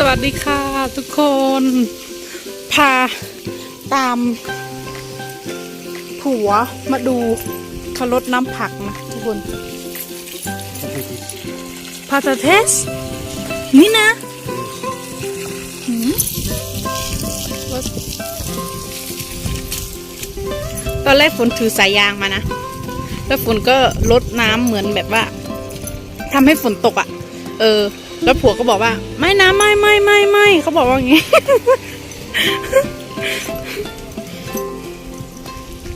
สวัสดีค่ะทุกคน พาตามผัวมาดูเขารดน้ำผักนะทุกคน พาตาเทส นี่นะตอนแรกฝนถือสายยางมานะ แล้วฝนก็ลดน้ำเหมือนแบบว่าทำให้ฝนตกอะ่ะ เออ แล้วผัวก็บอกว่า ไม่นะไม่ไม่ไม่ไม่เขาบอกว่าอย่างงี้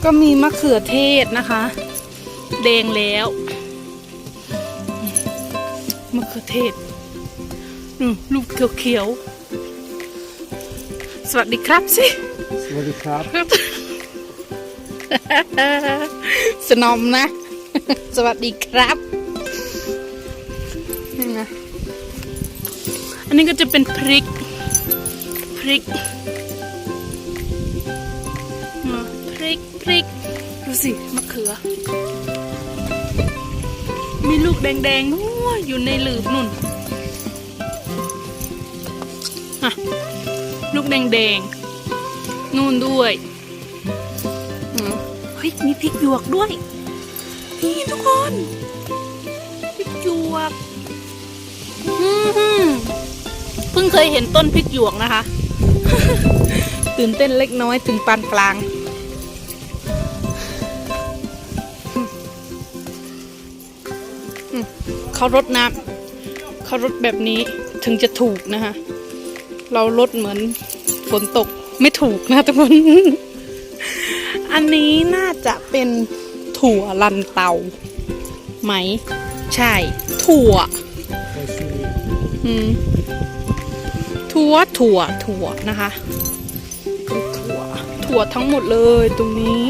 ก็มีมะเขือเทศนะคะ แดงแล้วมะเขือเทศอืมลูกเขียวๆสวัสดีครับสิ สวัสดีครับ สนอมนะ สวัสดีครับนี่นะอั นนี้ก็จะเป็นพริก พริกอ่าพริกพริก ดูสิมะเขือ มีลูกแดงๆนู้นอยู่ในหลืบนุ่นอะลูกแดงๆนู่นด้วยอืมเฮ้ยมีพริกหยวกด้วย นี่ทุกคน พริกหยวก อืม เพิ่งเคยเห็นต้นพริกหยวกนะคะ ตื่นเต้นเล็กน้อยถึงปานกลางอืมเขารดน้ำเขารดแบบนี้ถึงจะถูกนะคะ เราลดเหมือนฝนตกไม่ถูกนะทุกคน อันนี้น่าจะเป็นถั่วลันเตา ไหม ใช่ ถั่วอืม ถั่วถั่วถั่วนะคะถั่วถั่วทั้งหมดเลยตรงนี้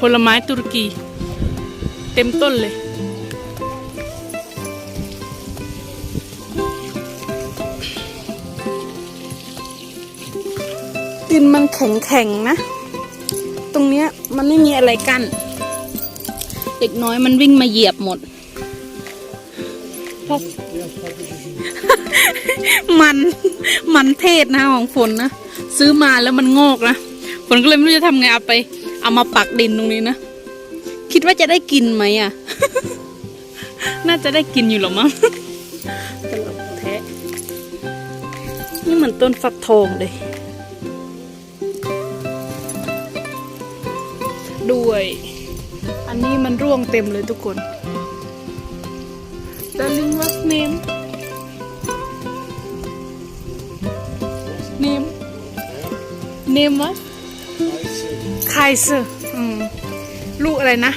ผลไม้ตุรกี เต็มต้นเลยดินมันแข็งๆนะ ตรงเนี้ยมันไม่มีอะไรกัน้นเด็กน้อยมันวิ่งมาเหยียบหมดพราะมันมันเทศนะของฝนนะซื้อมาแล้วมันงอกนะฝนก็เลยไม่รู้จะทำไงเอาไป เอามาปักดินตรงนี้นะคิดว่าจะได้กินไหมอะ น่าจะได้กินอยู่หรอมั้งตลกแท้นี่เหมือนต้นฟักทองเลย ด้วย อันนี้มันร่วงเต็มเลยทุกคน Darling what's name name name what ไคเซอร์ลูกอะไรนะ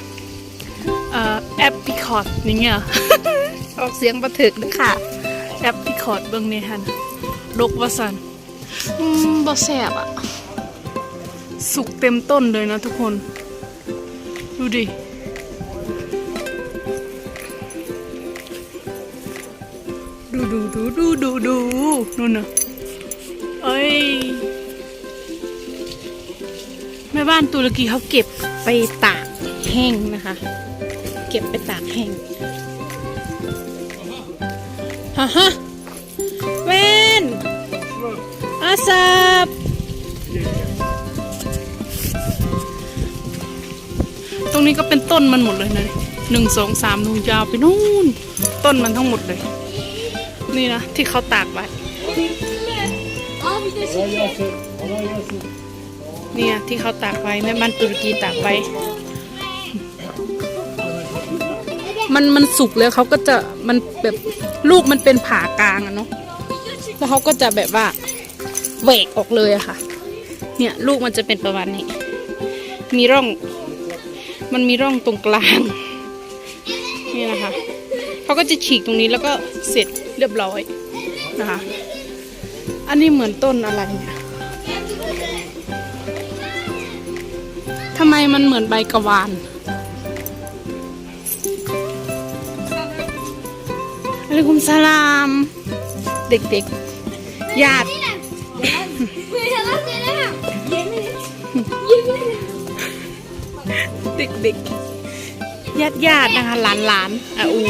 อ่อแอปพิคอร์ดอย่างเงี้ยออกเสียงประถึกด้วยค่ะ แอปพิคอร์ดเบื้องนี้ฮันดกวาสันบ่แสบอะสุกเต็มต้นเลยนะทุกคน ดูดิ ดูดูดูดูดูดูนู่นน่ะเอ้ย แม่บ้านตุรกีเขาเก็บไปตากแห้งนะคะ เก็บไปตากแห้งฮ่าฮ่าเวนอาซับ ตรงนี้ก็เป็นต้นมันหมดเลยนะหนึ่งสองสามนูนยาวไปนู่น ต้นมันทั้งหมดเลย นี่นะ ที่เขาตากไว้เนี่ยที่เขาตากไว้แม่บ้านตุรกีตากไว้ มันมันสุกแล้วเขาก็จะมันแบบลูกมันเป็นผ่ากลางอะเนาะแล้วเขาก็จะแบบว่าแหวกออกเลยอะค่ะ เนี่ยลูกมันจะเป็นประมาณนี้ มีร่อง มันมีร่องตรงกลาง นี่นะคะเขาก็จะฉีกตรงนี้แล้วก็เสร็จเรียบร้อยนะคะ อันนี้เหมือนต้นอะไรเนี่ยทำไมมันเหมือนใบกระวานอะลัยกุมสลาม เด็กๆ ญาติ เด็กๆญาติญาตินะคะหลานหลานอะอู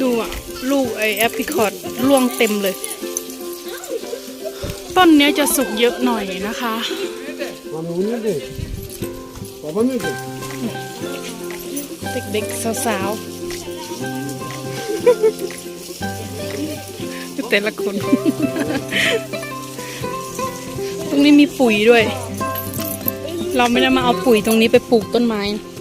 ดูอะ ลูกไอแอปริคอร์ดล่วงเต็มเลย ต้นเนี้ยจะสุกเยอะหน่อยนะคะ Hani o nerede? Baba nerede? เด็กๆสาวๆแต่ละคน ตรงนี้มีปุ๋ยด้วย เราไม่ได้มาเอาปุ๋ยตรงนี้ไปปลูกต้นไม้ Günlük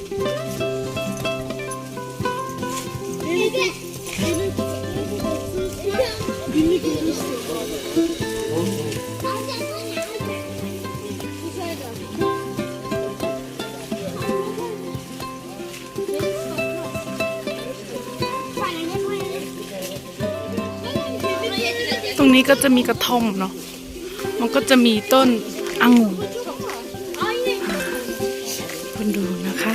รงนี้ก็จะมีกระท่อมเนาะ มันก็จะมีต้นองุ่นคุณดูนะคะ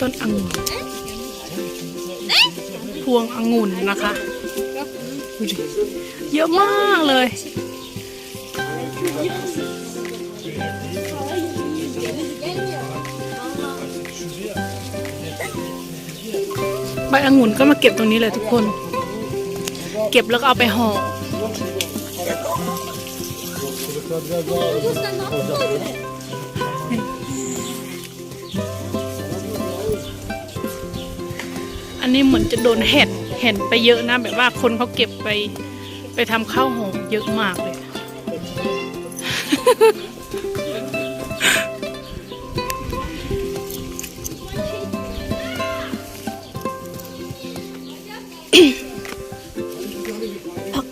ต้นองุ่นพวงองุ่นนะคะดูดิเยอะมากเลยใบองุ่นก็มาเก็บตรงนี้เลยทุกคน เก็บแล้วก็เอาไปห่อ Çocuklar biraz daha Sen ne yaptın öyle? อันนี้เหมือนจะโดนเห็ดเห็นไปเยอะนะ แบบว่าคนเขาเก็บไปไปทำข้าวหอมเยอะมากเลย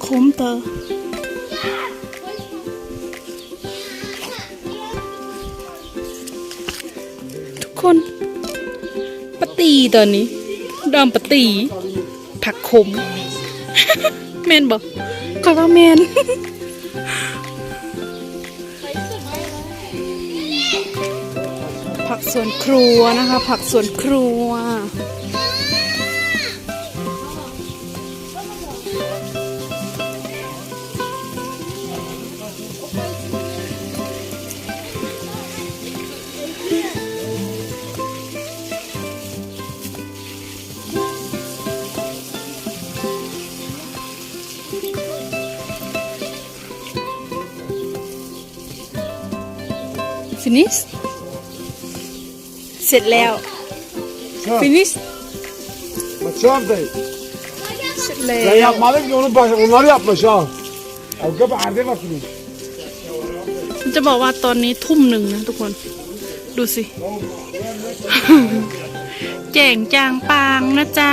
ผักโขมเตอทุกคนปตีตอนนี้ ดอมปตี ผักขม แมนบอกก็ว่าแมนผักสวนครัวนะคะ ผักสวนครัว finish เสร็จแล้ว Çöp. finish Bak çöp değil. เสร็จแล้ Sen ว yapmadın ki onu baş, onları yapmış ha. Al kapı ardı bakayım. ฉันจะบอกว่าตอนนี้ทุ่มหนึ่งนะทุกคน ดูสิ แจ่งจางปางนะจ๊ะ